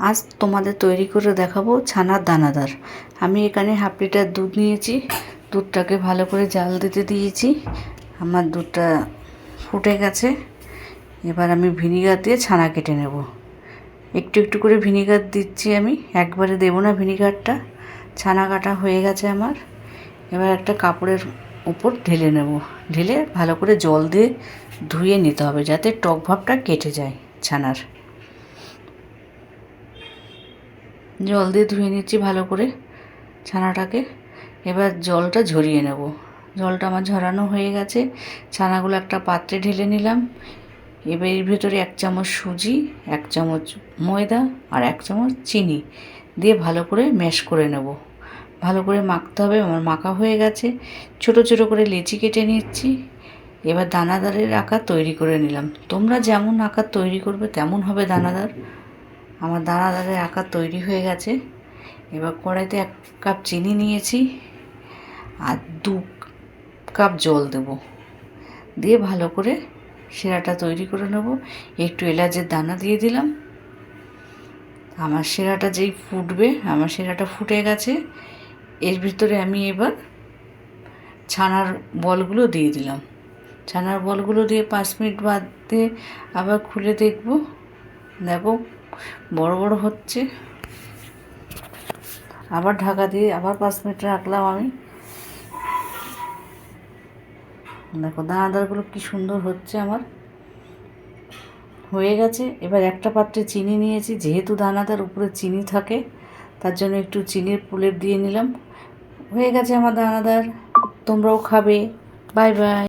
আজ তোমাদের তৈরি করে দেখাবো ছানার দানাদার। আমি এখানে হাফ লিটার দুধ নিয়েছি। দুধটাকে ভালো করে জাল দিতে দিয়েছি। আমার দুধটা ফুটে গেছে। এবার আমি ভিনিগার দিয়ে ছানা কেটে নেব। একটু একটু করে ভিনিগার দিচ্ছি আমি। একবারে দেবো না ভিনিগারটা। ছানা কাটা হয়ে গেছে আমার। এবার একটা কাপড়ের উপর ঢেলে নেব। ঢেলে ভালো করে জল দিয়ে ধুয়ে নিতে হবে যাতে টক ভাবটা কেটে যায় ছানার। জল দিয়ে ধুয়ে নিচ্ছি ভালো করে ছানাটাকে। এবার জলটা ঝরিয়ে নেব। জলটা আমার ঝরানো হয়ে গেছে। ছানাগুলো একটা পাত্রে ঢেলে নিলাম। এবার এর ভেতরে এক চামচ সুজি, এক চামচ ময়দা আর এক চামচ চিনি দিয়ে ভালো করে ম্যাশ করে নেব। ভালো করে মাখতে হবে, আমার মাখা হয়ে গেছে। ছোট ছোট করে লেচি কেটে নিচ্ছি। এবার দানাদারের আকার তৈরি করে নিলাম। তোমরা যেমন আকার তৈরি করবে, তেমন হবে দানাদার। আমার দাঁড়া দানাদারের আকার তৈরি হয়ে গেছে। এবার কড়াইতে এক কাপ চিনি নিয়েছি আর দু কাপ জল দেব। দিয়ে ভালো করে সেরাটা তৈরি করে নেব। একটু এলাচের দানা দিয়ে দিলাম। আমার সেরাটা যেই ফুটবে, আমার সেরাটা ফুটে গেছে। এর ভিতরে আমি এবার ছানার বলগুলো দিয়ে দিলাম। ছানার বলগুলো দিয়ে পাঁচ মিনিট বাদ আবার খুলে দেখব। দেখো বড় বড় হচ্ছে। আবার ঢাকা দিয়ে আবার পাঁচ মিনিট রাখলাম আমি। দেখো দানাদারগুলো কি সুন্দর হচ্ছে আমার। হয়ে গেছে। এবার একটা পাত্রে চিনি নিয়েছি, যেহেতু দানাদার উপরে চিনি থাকে, তার জন্য একটু চিনির পুলেট দিয়ে নিলাম। হয়ে গেছে আমার দানাদার। তোমরাও খাবে। Bye bye.